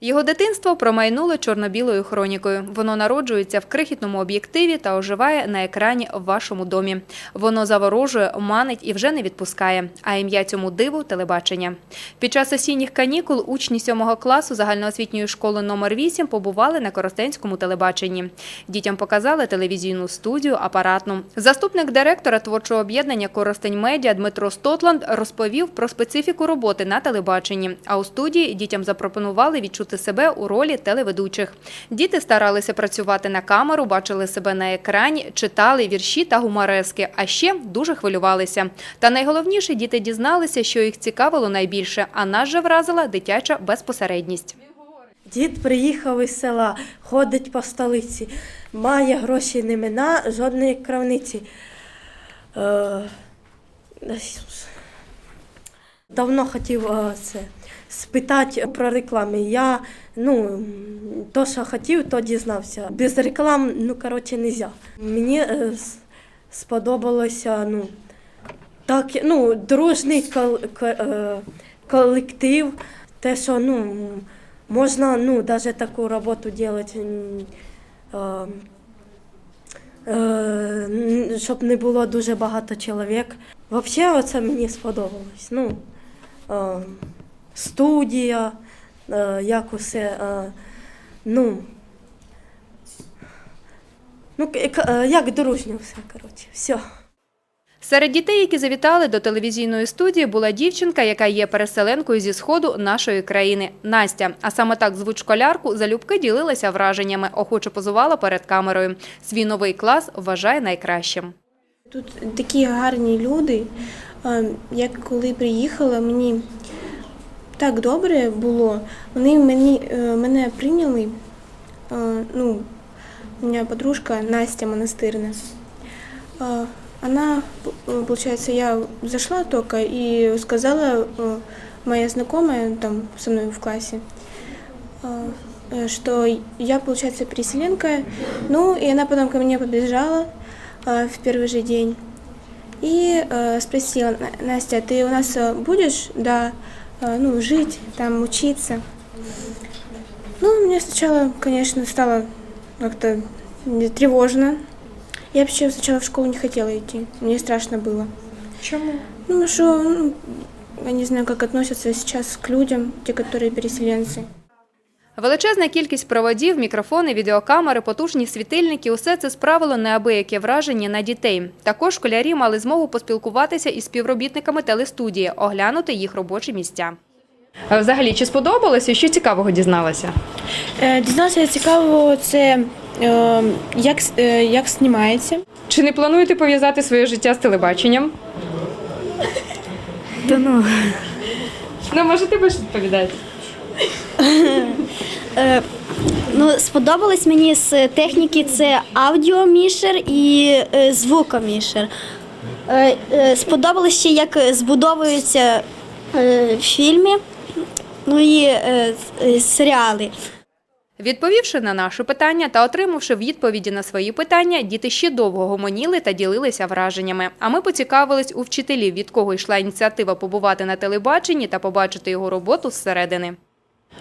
Його дитинство промайнуло чорно-білою хронікою. Воно народжується в крихітному об'єктиві та оживає на екрані в вашому домі. Воно заворожує, манить і вже не відпускає. А ім'я цьому диву телебачення. Під час осінніх канікул учні 7 класу загальноосвітньої школи номер 8 побували на Коростенському телебаченні. Дітям показали телевізійну студію апаратну. Заступник директора творчого об'єднання Коростень Медіа Дмитро Стотланд розповів про специфіку роботи на телебаченні. А у студії дітям запропонували відчути себе у ролі телеведучих. Діти старалися працювати на камеру, бачили себе на екрані, читали вірші та гуморески, а ще дуже хвилювалися. Та найголовніше діти дізналися, що їх цікавило найбільше, а нас же вразила дитяча безпосередність. Дід приїхав із села, ходить по столиці, має гроші не мина, жодної кравниці. Е, давно хотів е, це, спитати про реклами. Я ну, то, що хотів, то дізнався. Без реклам, ну, коротше, не можна. Мені е, сподобалося, ну, так, ну, дружний кол, ко- е, колектив, те, що ну, можна ну, даже таку роботу робити, щоб не було дуже багато чоловік. Взагалі, це мені сподобалось. Ну, студія, е, як усе. Е, ну, ну, е, як дружньо все, коротше, все. Серед дітей, які завітали до телевізійної студії, була дівчинка, яка є переселенкою зі сходу нашої країни Настя. А саме так звуть школярку залюбки ділилася враженнями, охоче позувала перед камерою. Свій новий клас вважає найкращим. Тут такі гарні люди. Е, Я коли приїхала, мені так добре було. Вони мені, е, мене прийняли. Е, Ну, у мене подружка Настя Монастырна. Э, Она, э, получается, я зашла только и сказала э, моя знакомая там со мной в классе, э, э, что я, получается, переселенка. Ну, и она потом ко мне побежала э, в первый же день и э, спросила, «На- Настя, ты у нас э, будешь, да, э, ну, жить, там, учиться? Ну, мне сначала, конечно, стало как-то тревожно. Я вообще сначала в школу не хотела идти, мне страшно было. Чому? Ну, что, ну, я не знаю, как относятся сейчас к людям, те, которые переселенцы. Величезна кількість проводів, мікрофони, відеокамери, потужні світильники – усе це справило неабияке враження на дітей. Також школярі мали змогу поспілкуватися із співробітниками телестудії, оглянути їх робочі місця. Взагалі, чи сподобалося? Що цікавого дізналася? Е, Дізнався цікаво, це е, як, с- е, як знімається. Чи не плануєте пов'язати своє життя з телебаченням? Та ну. Ну, може, ти будеш відповідати? Ну, сподобалось мені з техніки це аудіомішер і е, звукомішер. Е, е, сподобалось ще, як збудовуються е, фільми, ну і е, е, серіали. Відповівши на наше питання та отримавши відповіді на свої питання, діти ще довго гомоніли та ділилися враженнями. А ми поцікавились у вчителів, від кого йшла ініціатива побувати на телебаченні та побачити його роботу зсередини.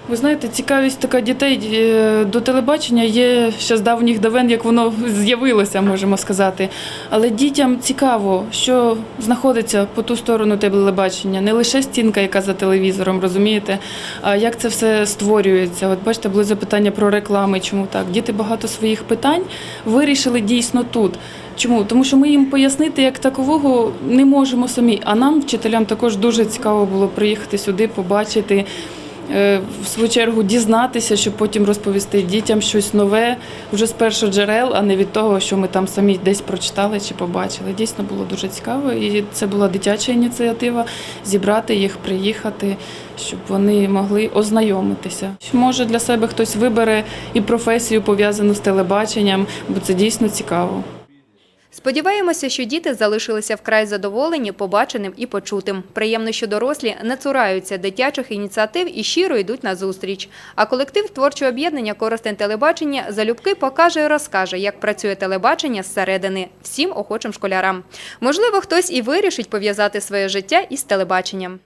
Ви знаєте, цікавість така дітей е, до телебачення є ще з давніх давен, як воно з'явилося, можемо сказати. Але дітям цікаво, що знаходиться по ту сторону телебачення, не лише стінка, яка за телевізором, розумієте, а як це все створюється. От бачите, були запитання про реклами, чому так. Діти багато своїх питань вирішили дійсно тут. Чому? Тому що ми їм пояснити як такового не можемо самі. А нам, вчителям, також дуже цікаво було приїхати сюди, побачити в свою чергу дізнатися, щоб потім розповісти дітям щось нове вже з перших джерел, а не від того, що ми там самі десь прочитали чи побачили. Дійсно було дуже цікаво, і це була дитяча ініціатива зібрати їх, приїхати, щоб вони могли ознайомитися. Може для себе хтось вибере і професію пов'язану з телебаченням, бо це дійсно цікаво. Сподіваємося, що діти залишилися вкрай задоволені побаченим і почутим. Приємно, що дорослі не цураються дитячих ініціатив і щиро йдуть на зустріч. А колектив творчого об'єднання Коростень телебачення залюбки покаже і розкаже, як працює телебачення зсередини всім охочим школярам. Можливо, хтось і вирішить пов'язати своє життя із телебаченням.